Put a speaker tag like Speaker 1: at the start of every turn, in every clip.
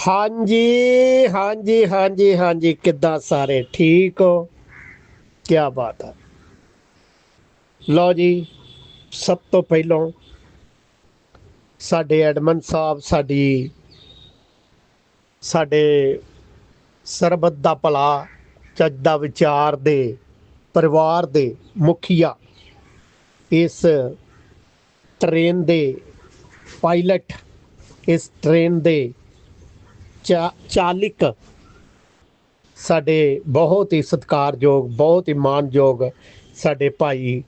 Speaker 1: ਹਾਂਜੀ ਹਾਂਜੀ ਹਾਂਜੀ ਹਾਂਜੀ, ਕਿੱਦਾਂ ਸਾਰੇ ਠੀਕ ਹੋ? ਕੀ ਬਾਤ ਹੈ ਲਓ ਜੀ, ਸਭ ਤੋਂ ਪਹਿਲਾਂ ਸਾਡੇ ਐਡਮਨ ਸਾਹਿਬ, ਸਾਡੀ, ਸਾਡੇ ਸਰਬੱਤ ਦਾ ਭਲਾ, ਚੱਜ ਦਾ ਵਿਚਾਰ ਦੇ, ਪਰਿਵਾਰ ਦੇ ਮੁਖੀਆ ਇਸ ਟ੍ਰੇਨ ਦੇ ਪਾਇਲਟ, ਇਸ ਟ੍ਰੇਨ ਦੇ ਚਾਲਿਕ। ਸਾਡੇ ਬਹੁਤ ਹੀ ਸਤਿਕਾਰਯੋਗ, ਬਹੁਤ ਹੀ ਮਾਨਯੋਗ ਸਾਡੇ ਭਾਈ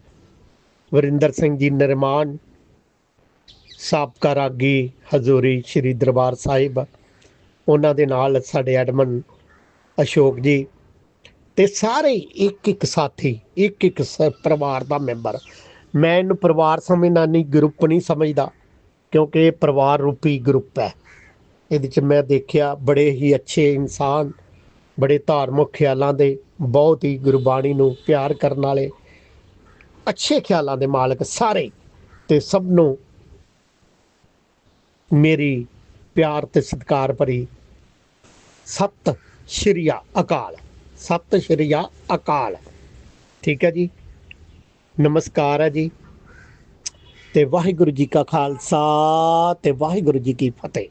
Speaker 1: ਵਰਿੰਦਰ ਸਿੰਘ ਜੀ ਨਿਰਮਾਨ ਸਾਬਕਾ ਰਾਗੀ ਹਜ਼ੂਰੀ ਸ੍ਰੀ ਦਰਬਾਰ ਸਾਹਿਬ, ਉਹਨਾਂ ਦੇ ਨਾਲ ਸਾਡੇ ਐਡਮਨ ਅਸ਼ੋਕ ਜੀ ਤੇ ਸਾਰੇ ਇੱਕ ਇੱਕ ਸਾਥੀ, ਇੱਕ ਇੱਕ ਸ- ਪਰਿਵਾਰ ਦਾ ਮੈਂਬਰ। ਮੈਂ ਇਹਨੂੰ ਪਰਿਵਾਰ ਸਮਝਦਾ ਨਹੀਂ, ਗਰੁੱਪ ਨਹੀਂ ਸਮਝਦਾ, ਕਿਉਂਕਿ ਇਹ ਪਰਿਵਾਰ ਰੂਪੀ ਗਰੁੱਪ ਹੈ। ਇਹਦੇ ਚ ਮੈਂ ਦੇਖਿਆ ਬੜੇ ਹੀ ਅੱਛੇ ਇਨਸਾਨ, ਬੜੇ ਧਾਰਮਿਕ ਖਿਆਲਾਂ ਦੇ, ਬਹੁਤ ਹੀ ਗੁਰਬਾਣੀ ਨੂੰ ਪਿਆਰ ਕਰਨ ਵਾਲੇ, ਅੱਛੇ ਖਿਆਲਾਂ ਦੇ ਮਾਲਕ ਸਾਰੇ। ਤੇ ਸਭ ਨੂੰ ਮੇਰੀ ਪਿਆਰ ਤੇ ਸਤਿਕਾਰ ਭਰੀ ਸਤਿ ਸ਼੍ਰੀ ਅਕਾਲ, ਸਤਿ ਸ਼੍ਰੀ ਅਕਾਲ। ਠੀਕ ਹੈ ਜੀ? ਨਮਸਕਾਰ ਹੈ ਜੀ। ਤੇ ਵਾਹਿਗੁਰੂ ਜੀ ਕਾ ਖਾਲਸਾ ਤੇ ਵਾਹਿਗੁਰੂ ਜੀ ਕੀ ਫਤਿਹ।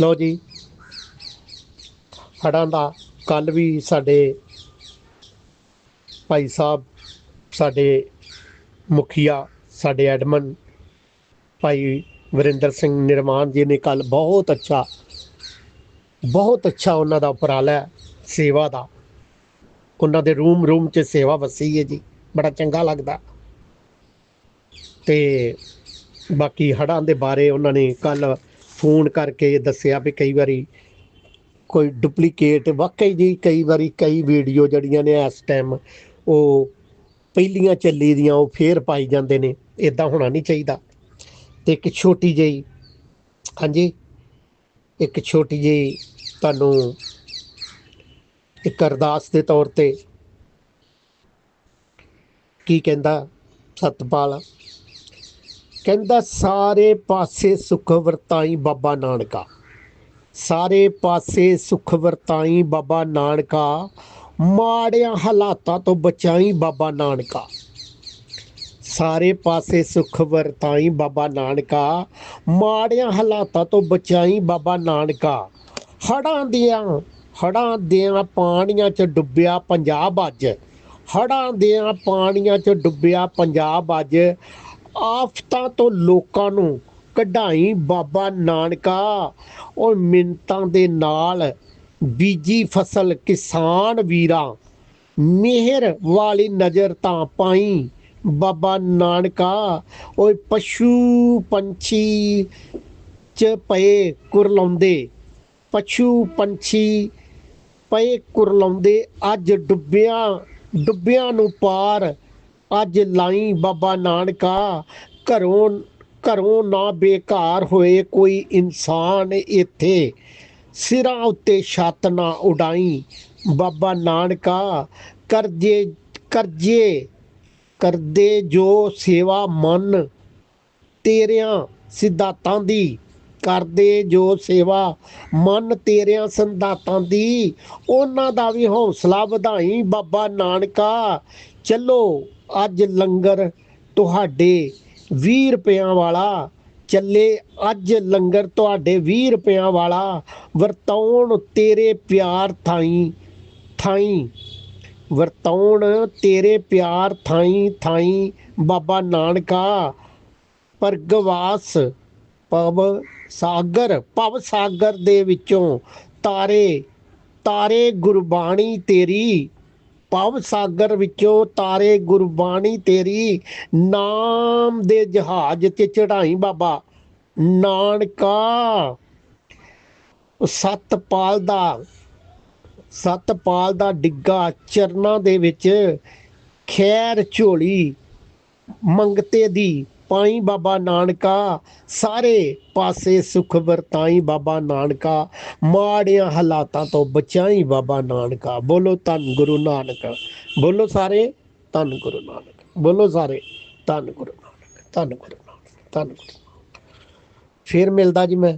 Speaker 1: ਲਓ ਜੀ। ਹੜਾਂ ਦਾ ਕੱਲ ਵੀ ਸਾਡੇ ਭਾਈ ਸਾਹਿਬ, ਸਾਡੇ ਮੁਖੀਆ, ਸਾਡੇ ਐਡਮਨ ਭਾਈ ਵਰਿੰਦਰ ਸਿੰਘ ਨਿਰਮਾਨ ਜੀ ਨੇ ਕੱਲ ਬਹੁਤ ਅੱਛਾ ਬਹੁਤ ਅੱਛਾ ਉਹਨਾਂ ਦਾ ਉਪਰਾਲਾ ਹੈ, ਸੇਵਾ ਦਾ। ਉਹਨਾਂ ਦੇ ਰੂਮ ਰੂਮ 'ਚ ਸੇਵਾ ਵਸੀ ਹੈ ਜੀ, ਬੜਾ ਚੰਗਾ ਲੱਗਦਾ। ਤੇ ਬਾਕੀ ਹੜਾਂ ਦੇ ਬਾਰੇ ਉਹਨਾਂ ਨੇ ਕੱਲ ਫੋਨ ਕਰਕੇ ਦੱਸਿਆ ਵੀ ਕਈ ਵਾਰੀ ਕੋਈ ਡੁਪਲੀਕੇਟ, ਵਾਕਈ ਜੀ ਕਈ ਵਾਰੀ ਕਈ ਵੀਡੀਓ ਜਿਹੜੀਆਂ ਨੇ ਇਸ ਟਾਈਮ ਉਹ ਪਹਿਲੀਆਂ ਚੱਲੀ ਦੀਆਂ, ਉਹ ਫੇਰ ਪਾਈ ਜਾਂਦੇ ਨੇ ਇਦਾਂ ਹੋਣਾ ਨਹੀਂ ਚਾਹੀਦਾ। ਤੇ ਇੱਕ ਛੋਟੀ ਜਿਹੀ, ਹਾਂਜੀ? ਇੱਕ ਛੋਟੀ ਜਿਹੀ ਤੁਹਾਨੂੰ ਇੱਕ ਅਰਦਾਸ ਦੇ ਤੌਰ ਤੇ ਕੀ ਕਹਿੰਦਾ ਸਤਪਾਲ? ਕਹਿੰਦਾ, ਸਾਰੇ ਪਾਸੇ ਸੁਖ ਵਰਤਾਈ ਬਾਬਾ ਨਾਨਕਾ। ਸਾਰੇ ਪਾਸੇ ਸੁਖ ਵਰਤਾਈ ਬਾਬਾ ਨਾਨਕਾ। ਮਾੜਿਆਂ ਹਾਲਾਤਾਂ ਤੋਂ ਬਚਾਈ ਬਾਬਾ ਨਾਨਕਾ। ਸਾਰੇ ਪਾਸੇ ਸੁਖ ਵਰਤਾਈ ਬਾਬਾ ਨਾਨਕਾ। ਮਾੜਿਆਂ ਹਾਲਾਤਾਂ ਤੋਂ ਬਚਾਈ ਬਾਬਾ ਨਾਨਕਾ। ਹੜਾਂ ਦੀਆਂ ਹੜਾਂ ਦੀਆਂ ਪਾਣੀਆਂ 'ਚ ਡੁੱਬਿਆ ਪੰਜਾਬ ਅੱਜ। ਹੜਾਂ ਦੀਆਂ ਪਾਣੀਆਂ 'ਚ ਡੁੱਬਿਆ ਪੰਜਾਬ ਅੱਜ। ਆਫਤਾਂ ਤੋਂ ਲੋਕਾਂ ਨੂੰ ਕਢਾਈ ਬਾਬਾ ਨਾਨਕਾ ਔਰ ਮਿੰਤਾਂ ਦੇ ਨਾਲ ਬੀਜੀ ਫਸਲ ਕਿਸਾਨ ਵੀਰਾਂ, ਮਿਹਰ ਵਾਲੀ ਨਜ਼ਰ ਤਾਂ ਪਾਈ ਬਾਬਾ ਨਾਨਕਾ ਓਏ ਪਸ਼ੂ ਪੰਛੀ ਚ ਪਏ ਕੁਰਲਾਉਂਦੇ, ਪਸ਼ੂ ਪੰਛੀ ਪਏ ਕੁਰਲਾਉਂਦੇ, ਅੱਜ ਡੁੱਬਿਆਂ ਡੁੱਬਿਆਂ ਨੂੰ ਪਾਰ ਅੱਜ ਲਾਈ ਬਾਬਾ ਨਾਨਕਾ, ਘਰੋਂ ਘਰੋਂ ਨਾ ਬੇਕਾਰ ਹੋਏ ਕੋਈ ਇਨਸਾਨ ਇੱਥੇ। ਸਿਰਾਂ ਉੱਤੇ ਛੱਤ ਨਾ ਉਡਾਈ, ਬਾਬਾ ਨਾਨਕਾ, ਕਰਜੇ ਕਰਜੇ, ਕਰਦੇ ਜੋ ਸੇਵਾ ਮਨ, ਤੇਰਿਆਂ ਸਿਧਾਂਤਾਂ ਦੀ, ਕਰਦੇ ਜੋ ਸੇਵਾ ਮਨ, ਤੇਰਿਆਂ ਸੰਦਾਤਾਂ ਦੀ, ਉਹਨਾਂ ਦਾ ਵੀ ਹੌਸਲਾ ਵਧਾਈ ਬਾਬਾ ਨਾਨਕਾ। ਚੱਲੋ ਅੱਜ ਲੰਗਰ ਤੁਹਾਡੇ 20 ਰੁਪਿਆਂ ਵਾਲਾ ਚੱਲੇ ਅੱਜ ਲੰਗਰ ਤੁਹਾਡੇ 20 ਰੁਪਿਆਂ ਵਾਲਾ ਵਰਤਾਉਣ ਤੇਰੇ ਪਿਆਰ ਥਾਈ ਥਾਈ। ਵਰਤਾਉਣ ਤੇਰੇ ਪਿਆਰ ਥਾਈ ਥਾਈ। ਬਾਬਾ ਨਾਨਕਾ ਪਰਗਵਾਸ ਪਵ ਸਾਗਰ ਪਵ ਸਾਗਰ ਦੇ ਵਿੱਚੋਂ ਤਾਰੇ ਤਾਰੇ ਗੁਰਬਾਣੀ ਤੇਰੀ ਪਵ ਸਾਗਰ ਵਿੱਚੋਂ ਤਾਰੇ ਗੁਰਬਾਣੀ ਤੇਰੀ, ਨਾਮ ਦੇ ਜਹਾਜ਼ ਤੇ ਚੜਾਈ ਬਾਬਾ ਨਾਨਕਾ। ਉਹ ਸਤਪਾਲ ਦਾ ਸਤਪਾਲ ਦਾ ਡਿੱਗਾ ਚਰਨਾਂ ਦੇ ਵਿੱਚ ਖੈਰ ਝੋਲੀ ਮੰਗਤੇ ਦੀ। ਪਾਈ ਬਾਬਾ ਨਾਨਕਾ, ਸਾਰੇ ਪਾਸੇ ਸੁਖ ਵਰਤਾਈ ਬਾਬਾ ਨਾਨਕਾ, ਮਾੜਿਆਂ ਹਾਲਾਤਾਂ ਤੋਂ ਬਚਾਈ ਬਾਬਾ ਨਾਨਕਾ। ਬੋਲੋ ਧੰਨ ਗੁਰੂ ਨਾਨਕ, ਬੋਲੋ ਸਾਰੇ ਧੰਨ ਗੁਰੂ ਨਾਨਕ, ਬੋਲੋ ਸਾਰੇ ਧੰਨ ਗੁਰੂ ਨਾਨਕ, ਧੰਨ ਗੁਰੂ ਨਾਨਕ, ਧੰਨ ਗੁਰੂ ਫਿਰ ਮਿਲਦਾ ਜੀ ਮੈਂ।